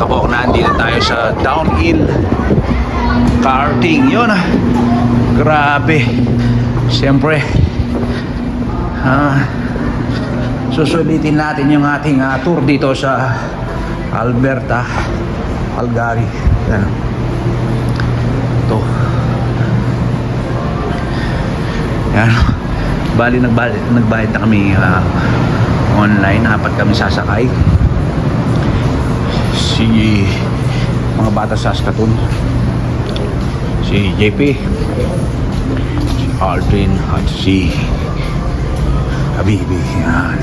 Dito tayo sa downhill karting. Yun ah. Grabe. Siyempre. Ah, susulitin natin yung ating ah, tour dito sa Alberta, Calgary. Yan. Ito. Yan. Bali, nagbayad, nagbayad na kami ah, online. Apat kami sasakay. Si mga bata sa Saskatoon. Si JP. Si Aldrin at si Habibi. Yan.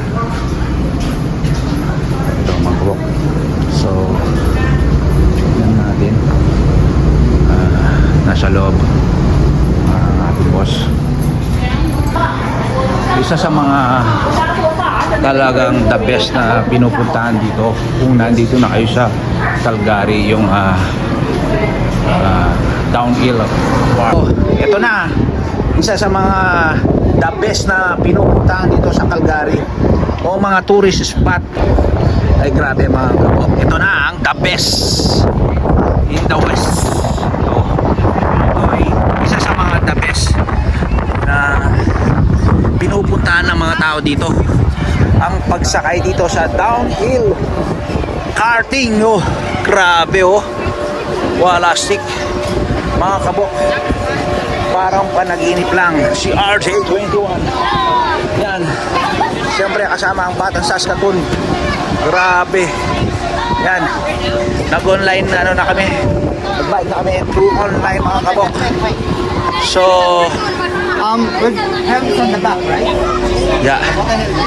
Ito ang mga bro. So, tignan natin. Ah, nasa loob ang ating boss. Isa sa mga talagang the best na pinupuntahan dito. Kung nandito na kayo sa Calgary yung ah, ah, downhill oh, ito na isa sa mga the best na pinupuntahan dito sa Calgary. O mga tourist spot. Ay grabe mga kabok ito na ang the best in the west. Ito, ito ay isa sa mga the best na pinupuntahan ng mga tao dito ang pagsakay dito sa downhill. Karting oh grabe oh. Wala stick. Mga kabok. Parang panaginip lang. Si RJ21 yan. Siyempre kasama ang batang Saskatoon. Grabe. Yan. Nag online ano na kami? Nag na kami. Through online mga kabok. So Um, with helmets on the back, right? Yeah.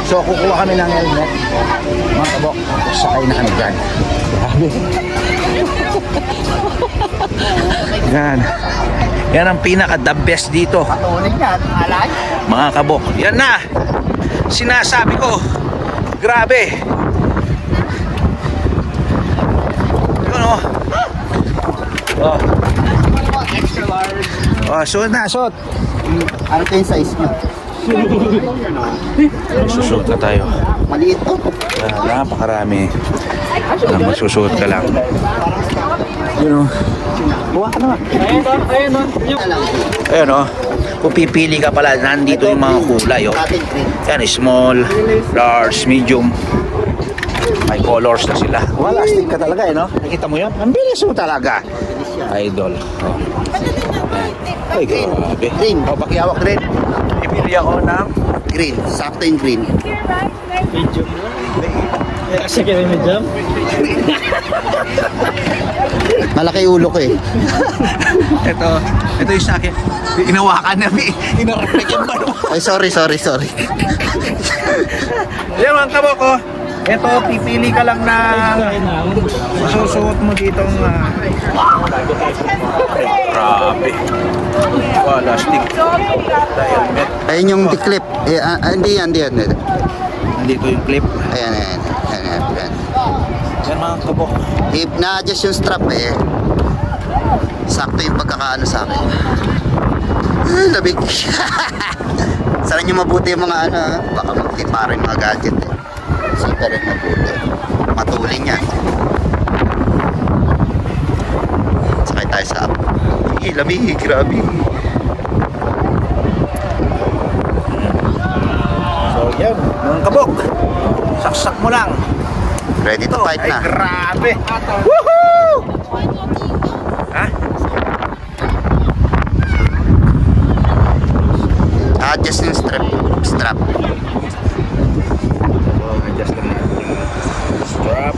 So kukuha kami ng helmet. Mga kabok, sakay na kami dyan. Grabe. Yan. Yan ang pinaka the best dito. Patuloy yan, alay. Mga kabok. Yan na. Sinasabi ko. Grabe. Yun oh. Oh, Extra large. oh suot na, suot. Ano pa yung size niyo? Susuot na tayo. Maliit to. Ah, napakarami. Alam, magsusuot ka lang. Yun oh. Buha ka naman. Ayun oh. Kung pipili ka pala, nandito yung mga kulay oh. Yan, small, large, medium. May colors na sila. Wala, stick ka talaga eh, no? Nakita mo yan? Ang bilis mo talaga. Idol. Oh. Ay, grabe. Green. Oh, pakihawak rin. Pipili ako ng Green. Sakto yung green. Kasi kaya may jump. Malaki ulo ko eh. ito. Ito yung sa akin. Inawakan na, inawakan yung balo. Ay, sorry, sorry, sorry. Yan mga kaboko. Ito, pipili ka lang na masusuot mo ditong uh, Grabe. Wala, stick. Helmet. Ayun yung declip. Eh, ah, ah, hindi yan, hindi yan. hindi. Nandito yung clip. Ayan, ayan. Ayan, ayan. ayan. Yan mga kaboko. If na-adjust yung strap eh, sakto yung pagkakaano sa akin. Ay, labig. Sana nyo mabuti yung mga ano, ah. baka magtipara yung mga gadget eh. Sita rin mabuti. Matulin yan. Sakay tayo sa app. Ay, labig, grabe. So yan, mga kabok. Saksak mo lang. Ready to fight Ay, na. grabe. Woohoo! Ha? Adjust yung strap. Strap. Oh, adjust naman. Strap.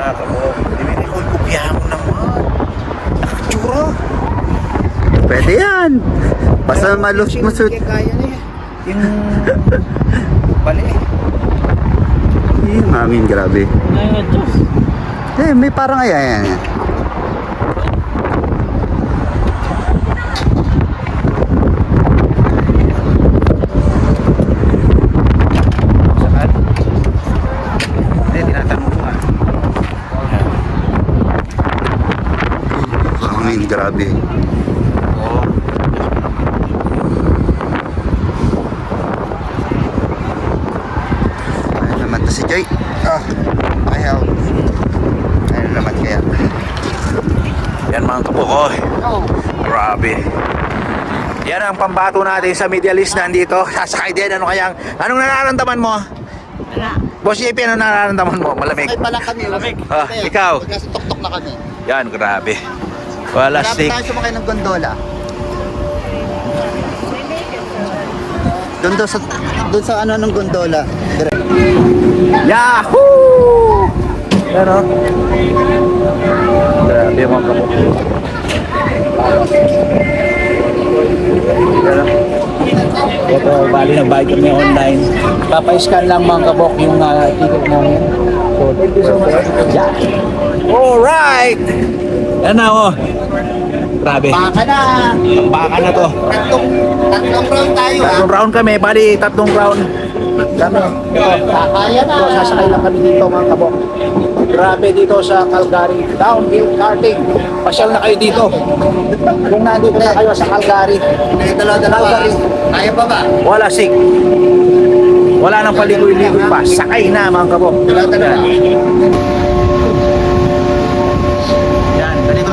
Ah, kabok. Dibili ko, kopyahan mo naman. Nakatsura. Pwede yan. Basta malus masut. Kaya na yan. Yung... Bali. Eh, mamin, grabe. Nai-adjust. Eh, may parang ayan, ayan. grabe. Oh. Ayun naman to si Joy. Ah, oh, ayaw. Ayun naman kaya. Yan mga kapukoy. Oh. Grabe. Yan ang pambato natin sa media list na andito. Sasakay din. Ano kayang, anong nararamdaman mo? Wala. Boss JP, ano nararamdaman mo? Malamig. Ay, pala kami. Malamig. Ah, ikaw. Nasa tuktok na kami. Yan, grabe. Wala Grabe stick. tayo sumakay ng gondola. Doon daw sa doon sa ano ng gondola. Dire- Yahoo! Yan o. Grabe mga kabok. Yan o. Ito, bali nag-buy kami online. Papa-scan lang mga kabok yung uh, ticket namin. So, thank you so much. Yeah. Alright! Yan na o. Grabe. Baka na. Baka na to. Tatlong tatlong round tayo ah. Tatlong round kami, bali tatlong round. Kami. Ito, Kaya na. ito, sasakay lang kami dito mga kabok. Grabe dito sa Calgary. Downhill karting. Pasyal na kayo dito. Kung nandito na kayo sa Calgary, May dalawa-dalawa. Kaya pa ba? wala sig. Wala nang paligoy-ligoy pa. Sakay na mga kabok. Dalawa-dalawa.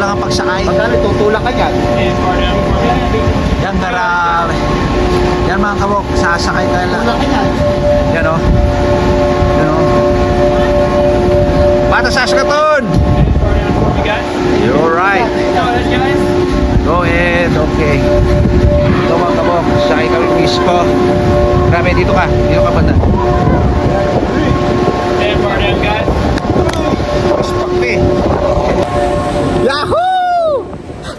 Yan, ganito lang ang pagsakay. Magkano tutulak ka dyan? Yan, grabe. Yan mga kabok, sasakay tayo lang. Tulak ka dyan. Yan o. Yan o. Bata Saskatoon! You're right. Go ahead, okay. Ito mga kabok, sakay kami misco. Grabe, dito ka. Dito ka banda. Spakti. Yahoo!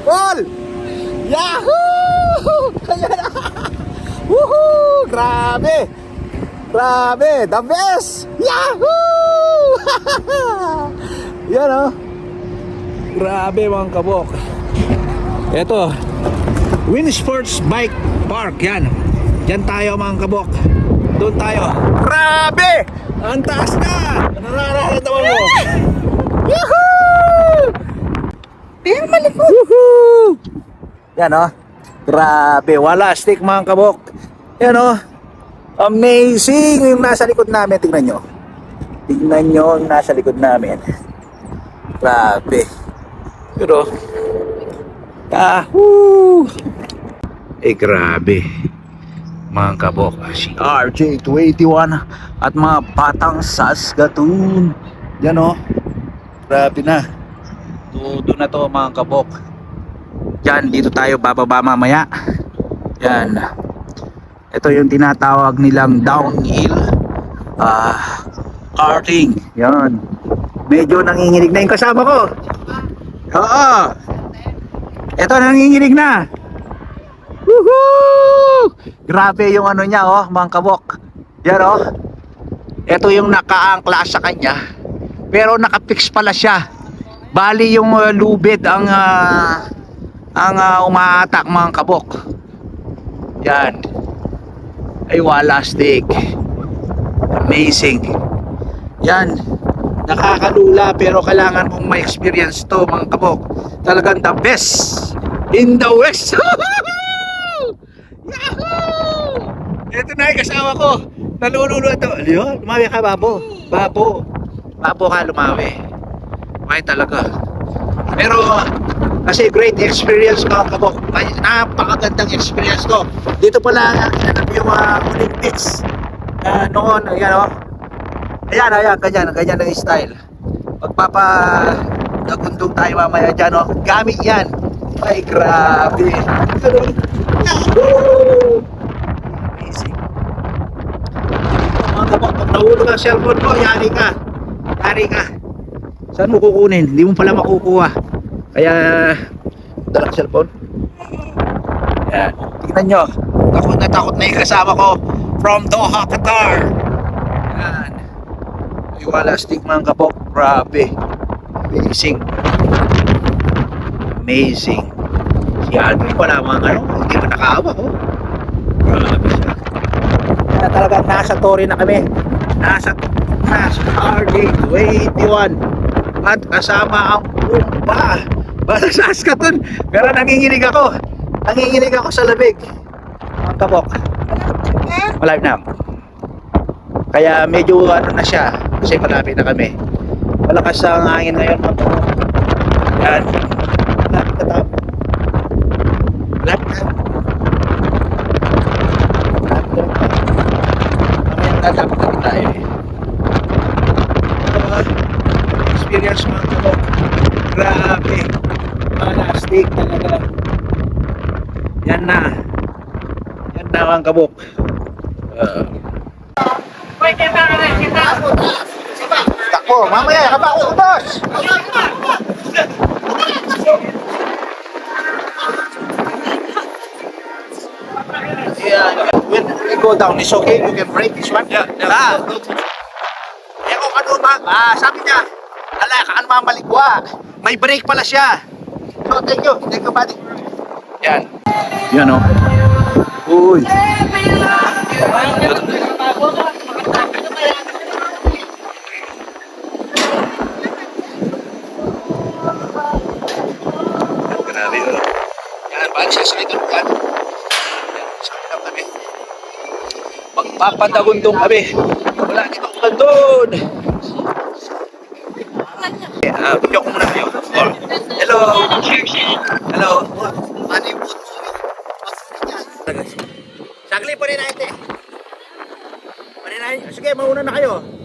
Paul! Yahoo! Kaya na! Woohoo! Grabe! Grabe! The best! Yahoo! Yan oh. Grabe mga kabok. Ito. Win Sports Bike Park. Yan. Yan tayo mga kabok. Doon tayo. Grabe! Ang taas na! Nararamdaman mo? Yahoo! Pero malikot. Woohoo! Yan oh. Grabe. Wala stick mga kabok. Yan oh. Amazing yung nasa likod namin. Tingnan nyo. Tingnan nyo yung nasa likod namin. Grabe. Pero, Yahoo! Eh, grabe. Mga kabok, si RJ281 at mga patang Saskatoon. Yan o. Grabe na. Tudo na to mga kabok. Yan, dito tayo bababa mamaya. Yan. Ito yung tinatawag nilang downhill. Ah, karting. Yan. Medyo nanginginig na yung kasama ko. Oo. Ito nanginginig na. Woohoo! Grabe yung ano niya oh, mga kabok. Yan oh. Ito yung nakaangkla sa kanya. Pero nakapix pala siya. Bali yung uh, lubid ang ah, ang uh, umaatak mga kabok. Yan. Ay wala stick. Amazing. Yan. Nakakalula pero kailangan mong may experience to mga kabok. Talagang the best in the West. Yahoo! Ito na yung kasama ko. Nalululo ito. Yun, lumawi ka, babo. Babo. Babo ka, lumawi. May talaga. Pero, kasi great experience mga kabok. Napakagandang experience to. Dito pala, nanap yung uh, Olympics. Uh, noon, yan o. Ayan, ayan, ganyan, ganyan ang style. Magpapa nagundong tayo mamaya dyan, oh. Gamit yan. Ay, grabe. Amazing. Mga kapag, pag nahulog ang cellphone mo, yari ka. Yari ka. Saan mo kukunin? Hindi mo pala makukuha. Kaya, dalang cellphone. Yan. Tingnan nyo. Takot na takot na yung kasama ko from Doha, Qatar. Yan. Ay, wala stick mga kapok. Grabe. Amazing. Amazing. Si Alvin wala mga ano, hindi pa nakaawa ko. Grabe siya. Kaya talaga nasa Tori na kami. Nasa nasa RJ21. At kasama ang Pumba. Basta sa Saskatoon. Pero nanginginig ako. Nanginginig ako sa labig. Ang kabok. Malalim na. Kaya medyo ano na siya. Kasi malapit na kami. Malakas ang hangin ngayon. Yan. steak talaga lang. Yan na. Yan na ang kabok. Uh. Takbo, mamaya kabako ubos. Yeah, when we go down, it's okay. You can break this one. Yeah, yeah. Ah, eh, kung ano ba? Ah, sabi niya, ala, kaano mamaligwa. May break pala siya. So, thank you, thank you, buddy. Yan. Yan o. Uy. Grabe o. Yan, paano sasakay doon? Yan. Yan, lang kami. Magpapadagundong kami. Wala dito. Eh, ah, video ko muna Hello. Ano yung food movie? Saglit pa rin natin. Pa rin natin. Sige, mauna na kayo.